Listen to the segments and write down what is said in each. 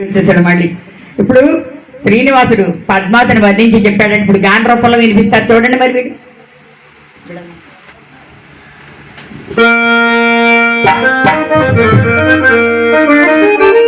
చేశాడు మళ్ళీ. ఇప్పుడు శ్రీనివాసుడు పద్మావతిని వర్ణించి చెప్పాడంటే ఇప్పుడు గాన రూపంలో వినిపిస్తారు. చూడండి మరి వీడు. ని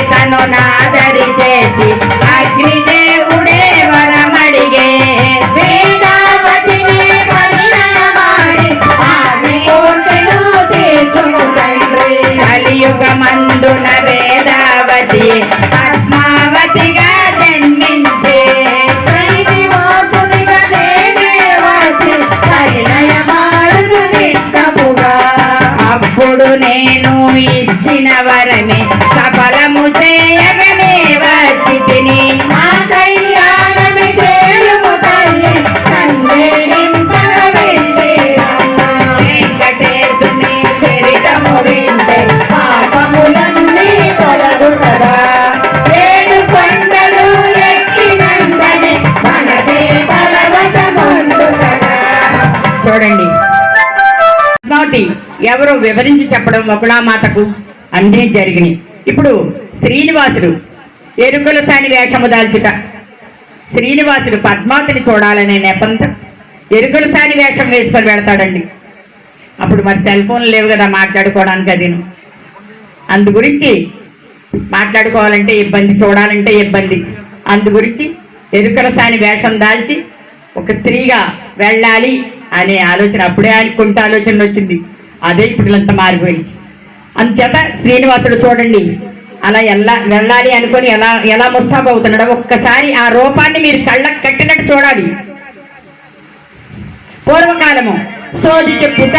నిజమగు సీతను నాదరి చేసి అగ్నిదేవుడే వరమడిగే. వేదావతిని కలియుగమందున వేదావతి పద్మావతిగా జన్మించే. అప్పుడు నేను ఇచ్చిన వరమే వివరించి చెప్పడం ఒకళామాతకు అన్నీ జరిగినాయి. ఇప్పుడు శ్రీనివాసుడు ఎరుకల సాని వేషము దాల్చుట. శ్రీనివాసుడు పద్మావతిని చూడాలనే నెపంతో ఎరుకల సాని వేషం వేసుకొని వెళ్తాడండి. అప్పుడు మరి సెల్ ఫోన్లు లేవు కదా మాట్లాడుకోవడానికి అది అందు గురించి మాట్లాడుకోవాలంటే ఇబ్బంది చూడాలంటే ఇబ్బంది. అందు గురించి ఎరుకల సాని వేషం దాల్చి ఒక స్త్రీగా వెళ్ళాలి అనే ఆలోచన అప్పుడే అనుకుంటే ఆలోచన వచ్చింది. అదే ఇప్పుడు అంతా మారిపోయింది. అందుచేత శ్రీనివాసుడు చూడండి అలా ఎలా వెళ్ళాలి అనుకొని ఎలా ఎలా ముస్తాబు అవుతున్నాడో ఒక్కసారి ఆ రూపాన్ని మీరు కళ్ళకు కట్టినట్టు చూడాలి. పూర్వకాలము సోది చెప్పుట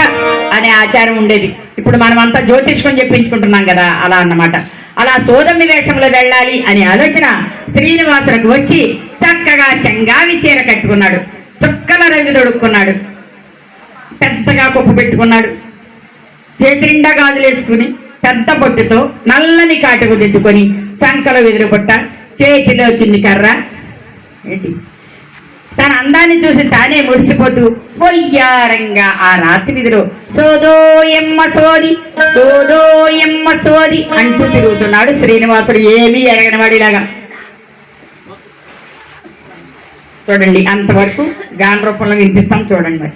అనే ఆచారం ఉండేది. ఇప్పుడు మనం అంతా జ్యోతిష్కం చెప్పించుకుంటున్నాం కదా అలా అన్నమాట. అలా సోదమ్మి వేషంలో వెళ్ళాలి అనే ఆలోచన శ్రీనివాసులకు వచ్చి చక్కగా చెంగావి చీర కట్టుకున్నాడు. చుక్కల రంగు దొడుక్కున్నాడు పెద్దగా కుప్పు పెట్టుకున్నాడు. చేతిండా నిండా గాజులు వేసుకుని పెద్ద బొట్టుతో నల్లని కాటుకు దిద్దుకొని చంకలో వెదురు బుట్ట చేతిలో చిన్ని కర్ర. ఏంటి? తన అందాన్ని చూసి తానే మురిసిపోతూ పొయ్యారంగా ఆ రాచి వీధిలో. సోదో ఎమ్మ సోది సోదో ఎమ్మ సోది అంటూ తిరుగుతున్నాడు శ్రీనివాసుడు. ఏమీ ఎరగని వాడిలాగా చూడండి అంతవరకు గాన రూపంలో వినిపిస్తాం. చూడండి మరి.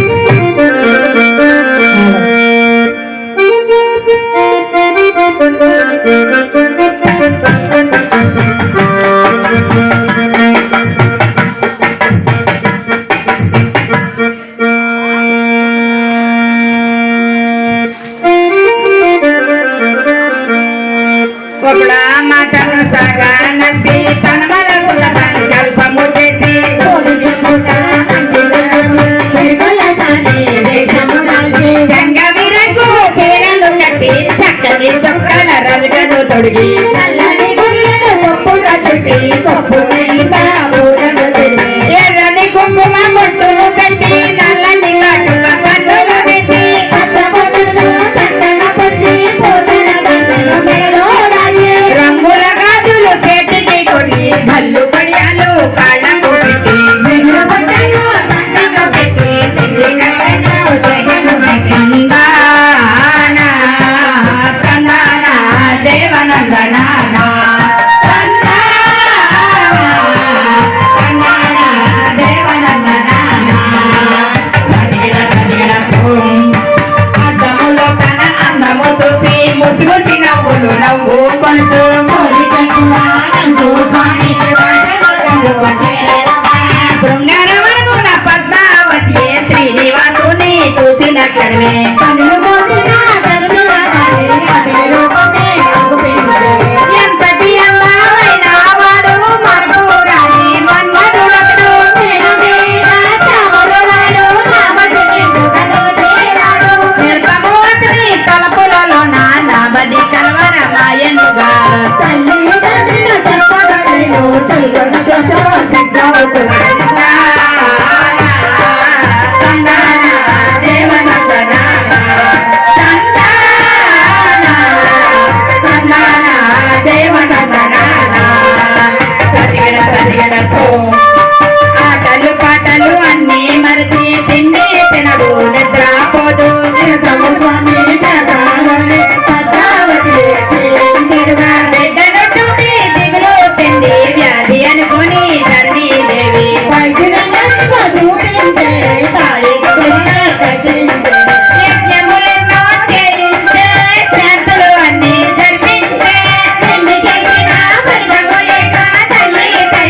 தடுகி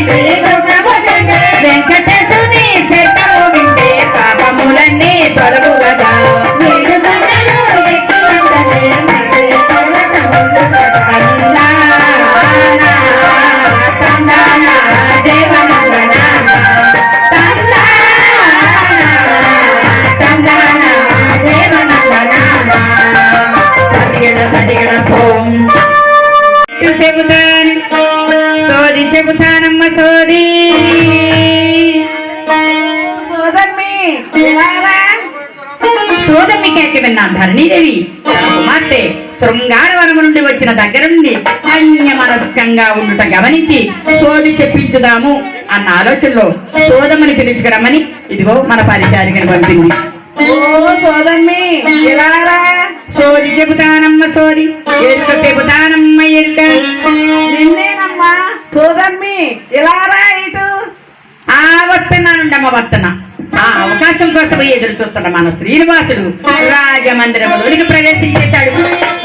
Hey, కేక విన్న ధరణీదేవి. కుమార్తె శృంగారవనము నుండి వచ్చిన దగ్గర నుండి అన్య మనస్కంగా ఉండుట గమనించి సోది చెప్పించుదాము అన్న ఆలోచనలో సోదమ్మని పిలుచుకురమ్మని ఇదిగో మన పరిచారికని పంపింది. సోది చెబుతానమ్మ సోది ఎరుక చెబుతానమ్మ ఎరుక. నిన్నేనమ్మా సోదమ్మి ఇలా రా ఇటు? ఆ వస్తున్నానుండమ్మ వస్తున్నా అవకాశం కోసం ఎదురు చూస్తున్న మన శ్రీనివాసుడు రాజమందిరంలోనికి ప్రవేశించేశాడు.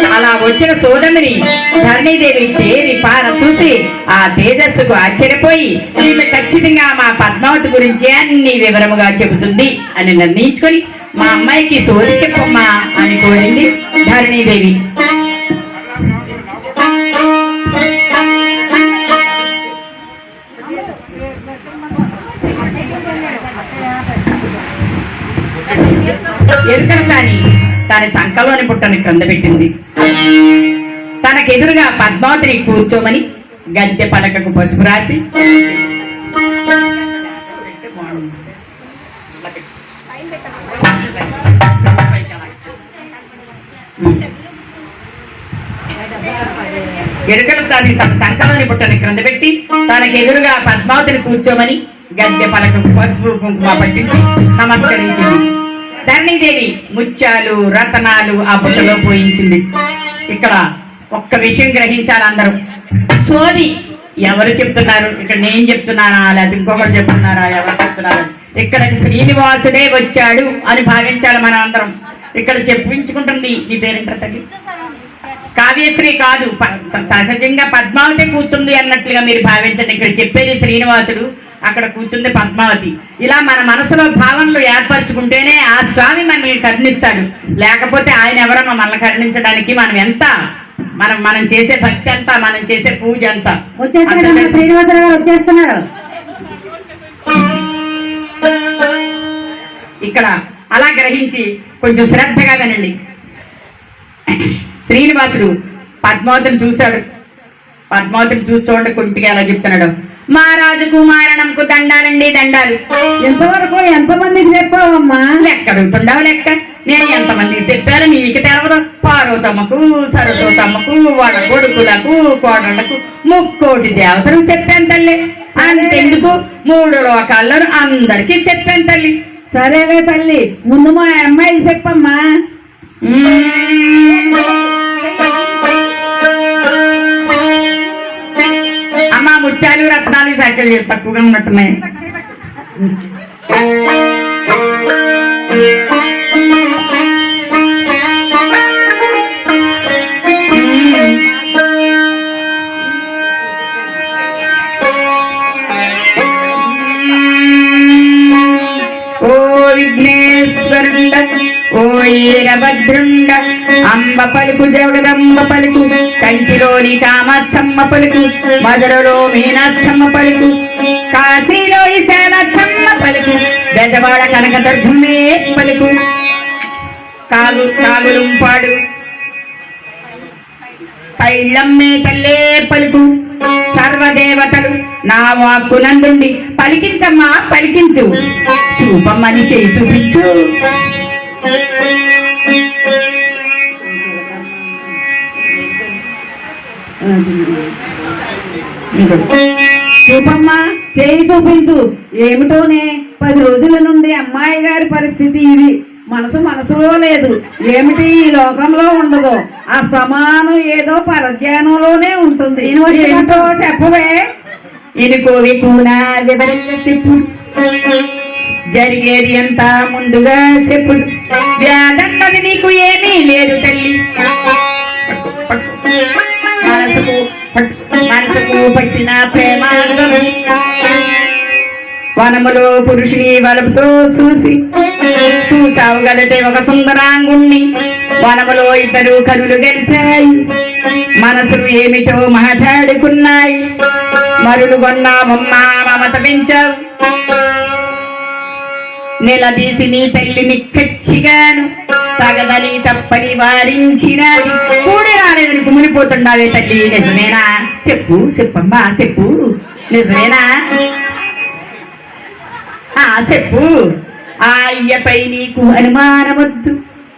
అలా వచ్చిన సోదమిని ధరణీదేవి చేరి పార చూసి ఆ తేజస్సుకు ఆశ్చర్యపోయి ఈమె ఖచ్చితంగా మా పద్మావతి గురించి అన్ని వివరముగా చెబుతుంది అని నిర్ణయించుకొని మా అమ్మాయికి సోది చెప్పమ్మా అని కోరింది ధరణీదేవి. ఎరుకల తన చంకలోని పుట్టని క్రింద పెట్టింది. తనకెదురుగా పద్మావతిని కూర్చోమని గద్దె పలకకు పసుపు రాసి ఎరుకలు తాని తన చంకలోని పుట్టని క్రింద పెట్టి తనకి ఎదురుగా పద్మావతిని కూర్చోమని గద్దె పలకకు పసుపు కుంకుమ పట్టించి నమస్కరించింది. ధరణిదేవి ముత్యాలు రతనాలు ఆ బుట్టలో పోయించింది. ఇక్కడ ఒక్క విషయం గ్రహించాలి అందరూ. సోది ఎవరు చెప్తున్నారు? ఇక్కడ నేను చెప్తున్నానా? లేదా ఇంకొకరు చెప్తున్నారా? ఎవరు చెప్తున్నారు? ఇక్కడ శ్రీనివాసుడే వచ్చాడు అని భావించాలి మనం అందరం. ఇక్కడ చెప్పించుకుంటుంది. నీ పేరేంట తల్లి కావ్యశ్రీ కాదు. సహజంగా పద్మావతి కూర్చుంది అన్నట్లుగా మీరు భావించండి. ఇక్కడ చెప్పేది శ్రీనివాసుడు. అక్కడ కూర్చుంది పద్మావతి. ఇలా మన మనసులో భావనలు ఏర్పరచుకుంటేనే ఆ స్వామి మనల్ని కరుణిస్తాడు. లేకపోతే ఆయన ఎవరమ్మా మనల్ని కరుణించడానికి మనం ఎంత మనం మనం చేసే భక్తి ఎంత మనం చేసే పూజ శ్రీనివాసరావు గారు వచ్చేస్తున్నారు ఇక్కడ అలా గ్రహించి కొంచెం శ్రద్ధగా వినండి. శ్రీనివాసుడు పద్మావతిని చూశాడు. పద్మావతిని చూసి చూడండి కుంటిగా ఎలా చెప్తున్నాడు. మహారాజు కుమారణంకు దండాలండి దండాలు. ఎంతవరకు ఎంతమందికి చెప్పావమ్మా? లెక్క అడుగుతుండవు లెక్క. నేను ఎంతమందికి చెప్పాను నీకు తెలవదు. పార్వతమ్మకు సరస్వతమ్మకు వాళ్ళ కొడుకులకు కోడళ్ళకు ముక్కోటి దేవతలకు చెప్పాను తల్లి. అంతెందుకు? మూడు లోకాల్లో అందరికీ చెప్పాను తల్లి. సరేలే తల్లి ముందు మా అమ్మాయికి చెప్పమ్మా. అమ్మ ముత్యాలు రత్నాలు సైకిల్ తక్కువగా ఉన్నట్టున్నాయి ఓ విఘ్నేశ్వరుండ ఓ అమ్మ అంబ పలుకు జగదంబ పలుకు కంచిలోని కామాక్షమ్మ పలుకు మధురలో మీనాక్షమ్మ పలుకు కాశీలో విశాలక్షమ్మ పలుకు బెజవాడ కనకదుర్గమ్మే పలుకు. కాగు కాగులుంపాడు పైళ్ళమ్మే తల్లే పలుకు. సర్వదేవతలు నా వాక్కు నందుండి. పలికించమ్మా పలికించు. చూపమ్మని చేయి చూపించు. చూపమ్మా చేయి చూపించు. ఏమిటోనే? పది రోజుల నుండి అమ్మాయి గారి పరిస్థితి ఇది. మనసు మనసులో లేదు. ఏమిటి ఈ లోకంలో ఉండదు? ఆ సమానం ఏదో పరధ్యానంలోనే ఉంటుంది. ఏమిటో చెప్పవే. ఇనుకోవి కూడా వివరంగా చెప్పు. జరిగేది అంత ముందుగా వ్యాధన్నది నీకు ఏమీ లేదు తల్లి. మనసుకు మనసుకు పట్టిన ప్రేమాంగం వనములో పురుషుని వలుపుతో చూసి చూసావు కదటే ఒక సుందరాంగుణ్ణి. వనములో ఇద్దరు కరులు గెలిశాయి మనసులు ఏమిటో మాట్లాడుకున్నాయి. మరులు కొన్నావమ్మా మమత పెంచావు. నిలదీసి నీ తల్లిని కచ్చిగాను. తగదని తప్పని వారించిన కూడి రాలేదని కుమిలిపోతున్నావే తల్లి. నిజమేనా? చెప్పు చెప్పమ్మా చెప్పు. నిజమేనా? ఆ చెప్పు. ఆ అయ్యపై నీకు అనుమానమొద్దు.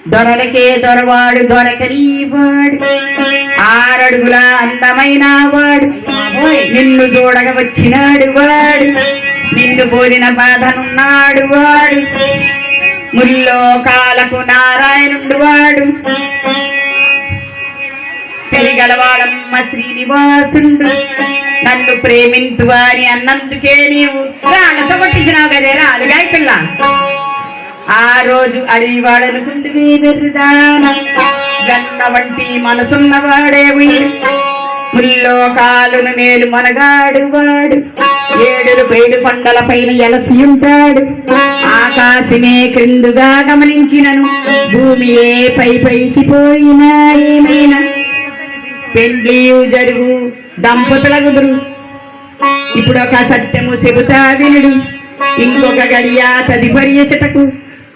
దొరలకే దొరవాడు దొరకని వాడు ఆరడుగుల అందమైన వాడు. నిన్ను చూడక వచ్చినాడు వాడు. నిన్ను పోలిన బాధనున్నాడు వాడు. ముల్లోకాలకు నారాయణుడు వాడు. సిరిగలవాడమ్మ శ్రీనివాసుండు. నన్ను ప్రేమింతు అని అన్నందుకే నీవు రాళ్ళతో కొట్టించినావు కదే రాదుగా పిల్ల. ఆ రోజు అడివాడనుకుంటువి వెర్రిదాన. గన్న వంటి మనసున్నవాడే ముల్లోకాలును మేలు మనగాడు వాడు. ఏడులు పేడు కొండల పైన ఎలసి ఉంటాడు. ఆకాశమే క్రిందుగా గమనించినను. భూమియే పై పైకి పోయినా ఏమైనా పెళ్ళి జరుగు దంపతుల కుదురు ఇప్పుడు ఒక సత్యము చెబుతా వినుడు. ఇంకొక గడియా తదుపరి ఎసటకు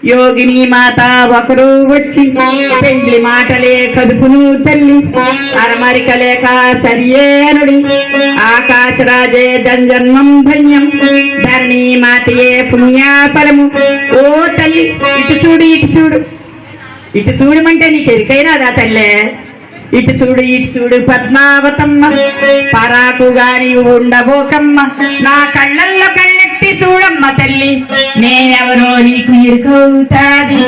యోగిని మాత ఒకరు వచ్చి పెండ్లి మాటలే కదుపును తల్లి అరమరిక లేక సరియేనుడి ఆకాశరాజే దంజన్మం ధన్యం ధరణి మాతయే పుణ్యాఫలము. ఓ తల్లి ఇటు చూడు ఇటు చూడు. ఇటు చూడమంటే నీకు ఎరికైనాదా తల్లే? ఇటు చూడు ఇటు చూడు పద్మావతమ్మ. పరాకు గాని ఉండబోకమ్మ. నా కళ్ళల్లో కళ్ళెట్టి చూడమ్మ తల్లి. నేనెవరో నీకు ఇరుకవుతాది.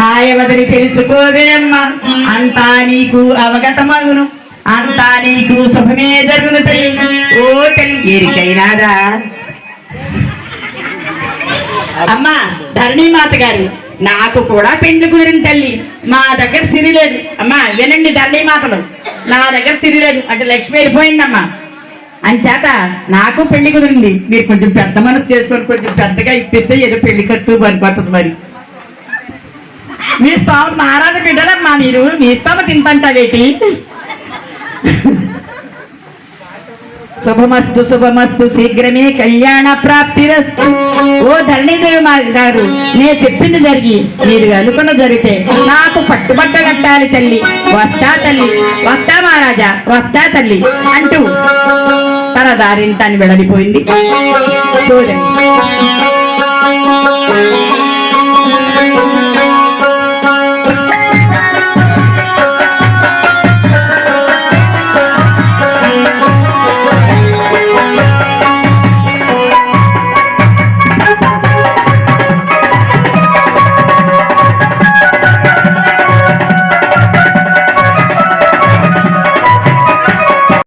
మాయవదని తెలుసుకోవేమ్మ అంతా నీకు అవగతమగును. అంతా నీకు శుభమే జరుగును తల్లి. ఓ తల్లి ఎరికైనాదా అమ్మా ధరణీమాత గారు నాకు కూడా పెండ్లి కుదిరిన తల్లి. మా దగ్గర సిరి లేదు. అమ్మా వినండి ధరణీమాతలు నా దగ్గర సిరి లేదు. అంటే లక్ష్మి వెళ్ళిపోయిందమ్మా. అని చేత నాకు పెళ్ళి కుదిరింది. మీరు కొంచెం పెద్ద మనసు చేసుకొని కొంచెం పెద్దగా ఇప్పిస్తే ఏదో పెళ్ళి ఖర్చు పడిపోతుంది మరి. మీ స్తోమత మహారాజు బిడ్డలమ్మా మీరు. మీ స్తోమత తింతంటావేటి శుభమస్తు శుభమస్తు. శీఘ్రమే కళ్యాణ ప్రాప్తిరస్తు ఓ ధరణిదేవి మా గారు నేను చెప్పింది జరిగి మీరు అనుకున్న జరిగితే నాకు పట్టుబట్ట కట్టాలి తల్లి. వస్తా తల్లి వస్తా మహారాజా వస్తా తల్లి అంటూ దారిని తను వెడలిపోయింది. చూడండి.